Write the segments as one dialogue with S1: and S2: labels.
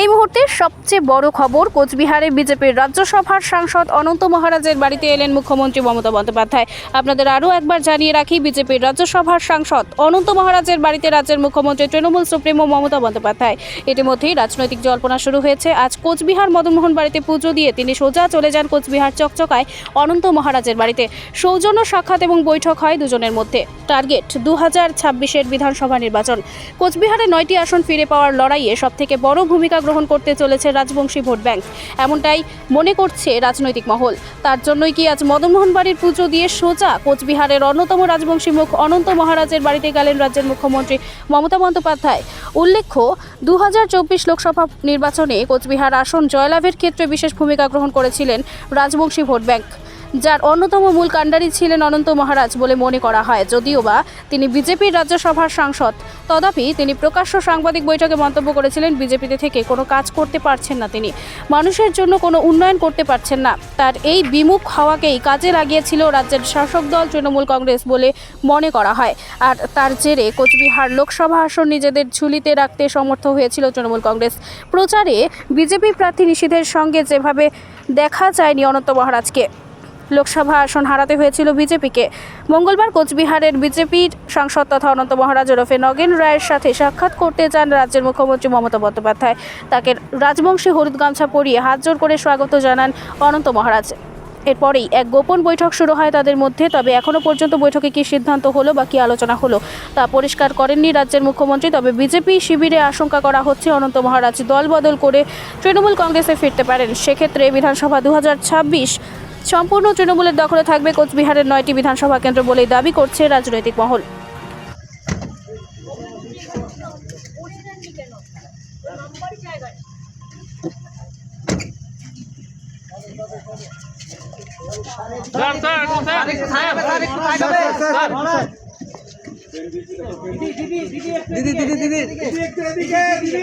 S1: এই মুহূর্তে সবচেয়ে বড় খবর, কোচবিহারে বিজেপির রাজ্যসভার সাংসদ অনন্ত মহারাজের বাড়িতে এলেন মুখ্যমন্ত্রী মমতা বন্দ্যোপাধ্যায়। আপনাদের আরও একবার জানিয়ে রাখি, বিজেপির রাজ্যসভার সাংসদ অনন্ত মহারাজের বাড়িতে রাজ্যের মুখ্যমন্ত্রী তৃণমূল সুপ্রিমো মমতা বন্দ্যোপাধ্যায়। ইতিমধ্যেই রাজনৈতিক জল্পনা শুরু হয়েছে। আজ কোচবিহার মদনমোহন বাড়িতে পুজো দিয়ে তিনি সোজা চলে যান কোচবিহার চকচকায় অনন্ত মহারাজের বাড়িতে। সৌজন্য সাক্ষাৎ এবং বৈঠক হয় দুজনের মধ্যে। টার্গেট দু হাজার ছাব্বিশের বিধানসভা নির্বাচন। কোচবিহারে নয়টি আসন ফিরে পাওয়ার লড়াইয়ে সবথেকে বড় ভূমিকা গ্রহণ করতে চলেছে রাজবংশী ভোট ব্যাংক। এমনটাই মনে করছে রাজনৈতিক মহল। তার জন্যই কি আজ মদনমোহন বাড়ির পুজো দিয়ে সোজা কোচবিহারের অন্যতম রাজবংশী মুখ অনন্ত মহারাজের বাড়িতে গেলেন রাজ্যের মুখ্যমন্ত্রী মমতা বন্দ্যোপাধ্যায়। উল্লেখ্য দু হাজার চব্বিশ লোকসভা নির্বাচনে কোচবিহার আসন জয়লাভের ক্ষেত্রে বিশেষ ভূমিকা গ্রহণ করেছিলেন রাজবংশী ভোট ব্যাংক। যার অন্যতম মূল কাণ্ডারি ছিলেন অনন্ত মহারাজ বলে মনে করা হয়। যদিও বা তিনি বিজেপির রাজ্যসভার সাংসদ তথাপি তিনি প্রকাশ্য সাংবাদিক বৈঠকে মন্তব্য করেছিলেন, বিজেপিতে থেকে কোনো কাজ করতে পারছেন না তিনি। মানুষের জন্য কোনো উন্নয়ন করতে পারছেন না। তার এই বিমুখ হওয়াকেই কাজে লাগিয়েছিল রাজ্যের শাসক দল তৃণমূল কংগ্রেস বলে মনে করা হয়। আর তার জেরে কোচবিহার লোকসভা আসন নিজেদের ঝুলিতে রাখতে সমর্থ হয়েছিল তৃণমূল কংগ্রেস। প্রচারে বিজেপি প্রার্থী নিষিধের সঙ্গে যেভাবে দেখা যায়নি অনন্ত মহারাজকে। লোকসভা আসন হারাতে হয়েছিল বিজেপিকে। মঙ্গলবার কোচবিহারের বিজেপির সাংসদ তথা অনন্ত মহারাজ ওরফে নগেন রায়ের সাথে সাক্ষাৎ করতে যান রাজ্যের মুখ্যমন্ত্রী মমতা বন্দ্যোপাধ্যায়। তাকে রাজবংশী হলুদ গামছা পরিয়ে হাত জোর করে স্বাগত জানান অনন্ত মহারাজ। এরপরেই এক গোপন বৈঠক শুরু হয় তাদের মধ্যে, তবে এখনও পর্যন্ত বৈঠকে কী সিদ্ধান্ত হলো বা কী আলোচনা হলো তা পরিষ্কার করেননি রাজ্যের মুখ্যমন্ত্রী, তবে বিজেপি শিবিরে আশঙ্কা করা হচ্ছে অনন্ত মহারাজ দল বদল করে তৃণমূল কংগ্রেসে ফিরতে পারেন। সেক্ষেত্রে বিধানসভা দু হাজার ছাব্বিশ সম্পূর্ণ তৃণমূলের দখলে থাকবে কোচবিহারের নয়টি বিধানসভা কেন্দ্র বলেই দাবি করছে রাজনৈতিক মহল।
S2: স্যার স্যার স্যার
S3: দিদি দিদি দিদি।
S4: একটু এদিকে দিদি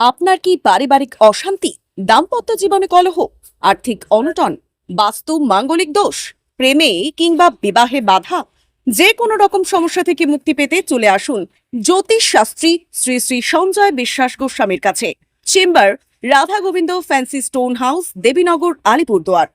S5: আপনার কি পারিবারিক অশান্তি? দাম্পত্য জীবনে কলহ, আর্থিক অনটন, বাস্তু মাঙ্গলিক দোষ, প্রেমে কিংবা বিবাহে বাধা, যে কোনো রকম সমস্যা থেকে মুক্তি পেতে চলে আসুন জ্যোতিষ শাস্ত্রী শ্রী শ্রী সঞ্জয় বিশ্বাস গোস্বামীর কাছে। Chamber, Radha Govinda, fancy stone house, Debinagar, Alipurduar.